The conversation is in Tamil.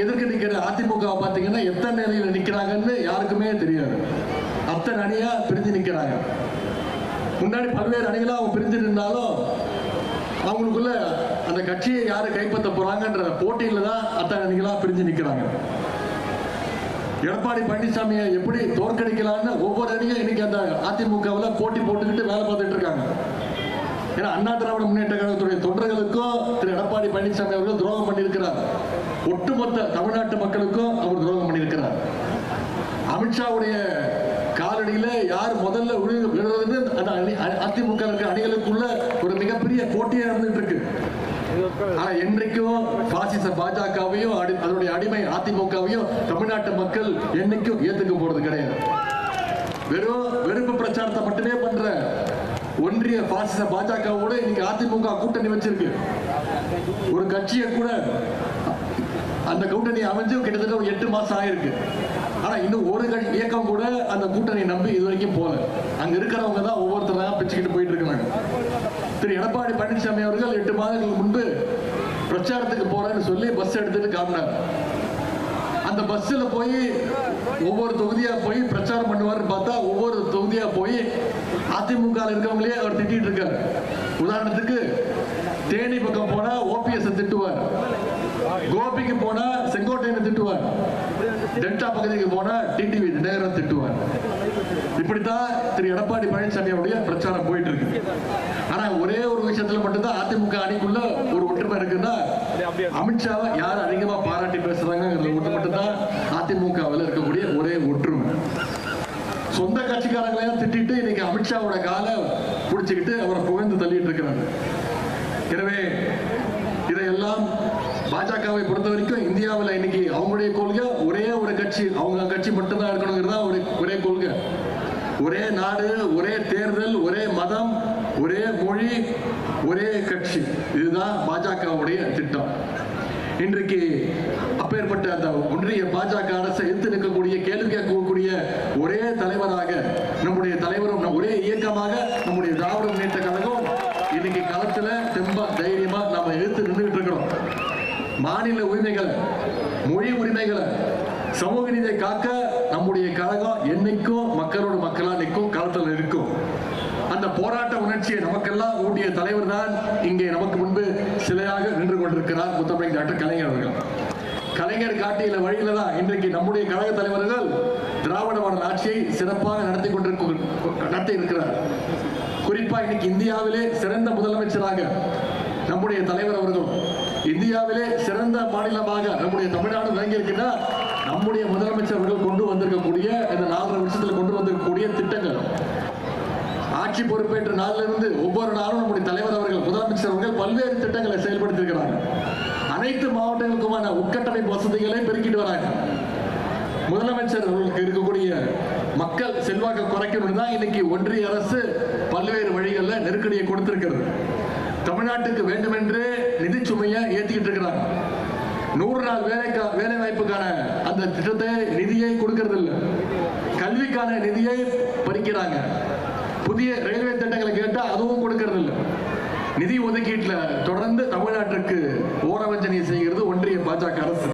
எதிர்க்க நிக்கிற அதிமுக பாத்தீங்கன்னா எத்தனை நிலையில நிக்கிறாங்கன்னு யாருக்குமே தெரியாது. அத்தனை அணியா பிரிஞ்சு நிக்கிறாங்க. முன்னாடி பல்வேறு அணிகளா அவங்க பிரிஞ்சு நின்றாலும் அவங்களுக்குள்ள அந்த கட்சியை யாரு கைப்பற்ற போறாங்கன்ற போட்டியில தான் அத்தனை அணிகளா பிரிஞ்சு நிக்கிறாங்க. எடப்பாடி பழனிசாமியை எப்படி தோற்கடிக்கலாம்னு ஒவ்வொரு அணியும் இன்னைக்கு அந்த அதிமுகவில் போட்டி போட்டுக்கிட்டு வேலை பார்த்துட்டு இருக்காங்க. ஏன்னா அண்ணா திராவிட முன்னேற்ற கழகத்துடைய தொண்டர்களுக்கும் திரு எடப்பாடி பழனிசாமி அவர்கள் துரோகம் பண்ணியிருக்கிறார். ஒட்டுமொத்த தமிழ்நாட்டு மக்களுக்கும் அவர் துரோகம் பண்ணியிருக்கிறார். அமித்ஷாவுடைய காலடியில யார் முதல்ல விழு அந்த அணி அதிமுக அணிகளுக்குள்ள ஒரு மிகப்பெரிய போட்டியா நடந்துட்டு இருக்கு ஆனா என்றைக்கும் பாசிச பாஜகவையும் அடி- அதனுடைய அடிமை அதிமுகவையும் தமிழ்நாட்டு மக்கள் என்னைக்கும் ஏத்துக்க போறது கிடையாது. வெறும் வெறுப்பு பிரச்சாரத்தை மட்டுமே பண்ற ஒன்றிய பாசிச பாஜகவோட இன்னைக்கு அதிமுக கூட்டணி வச்சிருக்கு. ஒரு கட்சியை கூட அந்த கூட்டணி அமைஞ்சு கிட்டத்தட்ட ஒரு எட்டு மாசம் ஆயிருக்கு. ஆனா இன்னும் ஒரு இயக்கம் கூட அந்த கூட்டணி நம்பி இது வரைக்கும் போல அங்க இருக்கிறவங்க தான் ஒவ்வொருத்தராக பிச்சுக்கிட்டு போயிட்டு இருக்காங்க. திரு. எடப்பாடி பழனிசாமி அவர்கள் எட்டு மாதங்களுக்கு முன்பு பிரச்சாரத்துக்கு போறேன்னு சொல்லி பஸ் எடுத்துட்டு காமினார். அந்த பஸ்ல போய் ஒவ்வொரு தொகுதியா போய் பிரச்சாரம் பண்ணுவாருன்னு பார்த்தா ஒவ்வொரு தொகுதியா போய் அதிமுக இருக்கவங்களே அவர் திட்டிட்டு இருக்காரு. உதாரணத்துக்கு தேனி பக்கம் போனா ஓபிஎஸ் கோபிக்கு போனா செங்கோட்டையனை திட்டுவார். டெல்டா பகுதிக்கு போனா டிடிவி தினகரன் திட்டுவார். இப்படித்தான் திரு எடப்பாடி பழனிசாமி அவருடைய பிரச்சாரம் போயிட்டு இருக்கு ஆனா ஒரே ஒரு விஷயத்துல மட்டும்தான் அதிமுக அணிக்குள்ள ஒரு ஒற்றுமை இருக்குன்னா அமித்ஷாவை யார் அதிகமா பாராட்டி பேசுறாங்கிறது ஒன்று மட்டும்தான் அதிமுகவில் இருக்கக்கூடிய ஒரே ஒற்றுமை. சொந்த கட்சிக்காரங்களையும் திட்டிட்டு இன்னைக்கு அமித்ஷாவோட காலை பிடிச்சிக்கிட்டு அவரை புகழ்ந்து தள்ளிட்டு இருக்கிறாங்க. எனவே பாஜகவை பொறுத்த வரைக்கும் இந்தியாவில் இன்னைக்கு அவங்களுடைய கொள்கை ஒரே ஒரு கட்சி அவங்க கட்சி மட்டும்தான் இருக்கணுங்கிறதா ஒரு ஒரே கொள்கை. ஒரே நாடு ஒரே தேர்தல் ஒரே மதம் ஒரே மொழி ஒரே கட்சி. இதுதான் பாஜகவுடைய திட்டம். இன்றைக்கு அப்பேற்பட்ட அந்த ஒன்றிய பாஜக அரசை எதிர்த்து நிற்கக்கூடிய கேள்வி கேட்கக்கூடிய ஒரே தலைவராக நம்முடைய தலைவரும் ஒரே இயக்கமாக நம்முடைய திராவிட முன்னேற்ற கழகம் இன்னைக்கு களத்துல தெம்பா தைரியமா மாநில உரிமைகளை மொழி உரிமைகளை சமூக நீதியை காக்க நம்முடைய கழகம் என்னைக்கும் மக்களோட மக்களா நிற்கும் களத்தில் இருக்கும் அந்த போராட்ட உணர்ச்சியை நமக்கெல்லாம் ஊட்டிய தலைவர் தான் இங்கே நமக்கு முன்பு சிலையாக நின்று கொண்டிருக்கிறார் முத்தமிழ் டாக்டர் கலைஞர் அவர்கள். கலைஞர் காட்டிய வழியில தான் இன்றைக்கு நம்முடைய கழக தலைவர்கள் திராவிட மாடல் ஆட்சியை சிறப்பாக நடத்தி கொண்டிருக்க நடத்தி இருக்கிறார். குறிப்பாக இன்னைக்கு இந்தியாவிலே சிறந்த முதலமைச்சராக நம்முடைய தலைவர் அவர்கள் இந்தியாவிலே சிறந்த மாநிலமாக நம்முடைய தமிழ்நாடு விளங்கியிருக்கின்றா நம்முடைய முதலமைச்சர் அவர்கள் கொண்டு வந்திருக்கக்கூடிய இந்த நாலரை வருஷத்தில் கொண்டு வந்திருக்கக்கூடிய திட்டங்கள். ஆட்சி பொறுப்பேற்ற நாளிலிருந்து ஒவ்வொரு நாளும் நம்முடைய தலைவர் அவர்கள் முதலமைச்சர் அவர்கள் பல்வேறு திட்டங்களை செயல்படுத்தியிருக்கிறாங்க. அனைத்து மாவட்டங்களுக்குமான உட்கட்டமைப்பு வசதிகளை பெருக்கிட்டு வராங்க. முதலமைச்சர் அவர்களுக்கு இருக்கக்கூடிய மக்கள் செல்வாக்கை குறைக்கணும் தான் இன்னைக்கு ஒன்றிய அரசு பல்வேறு வழிகளில் நெருக்கடியை கொடுத்திருக்கிறது. தமிழ்நாட்டுக்கு வேண்டுமென்றே நிதி சுமையை ஏற்றிக்கிட்டு இருக்கிறாங்க நூறு நாள் வேலைக்கா வேலை வாய்ப்புக்கான அந்த திட்டத்தை நிதியை கொடுக்கறது கல்விக்கான நிதியை பறிக்கிறாங்க. புதிய ரயில்வே திட்டங்களை கேட்டால் அதுவும் கொடுக்கறது நிதி ஒதுக்கீட்டில் தொடர்ந்து தமிழ்நாட்டிற்கு ஓரவஞ்சனை செய்கிறது ஒன்றிய பாஜக அரசு.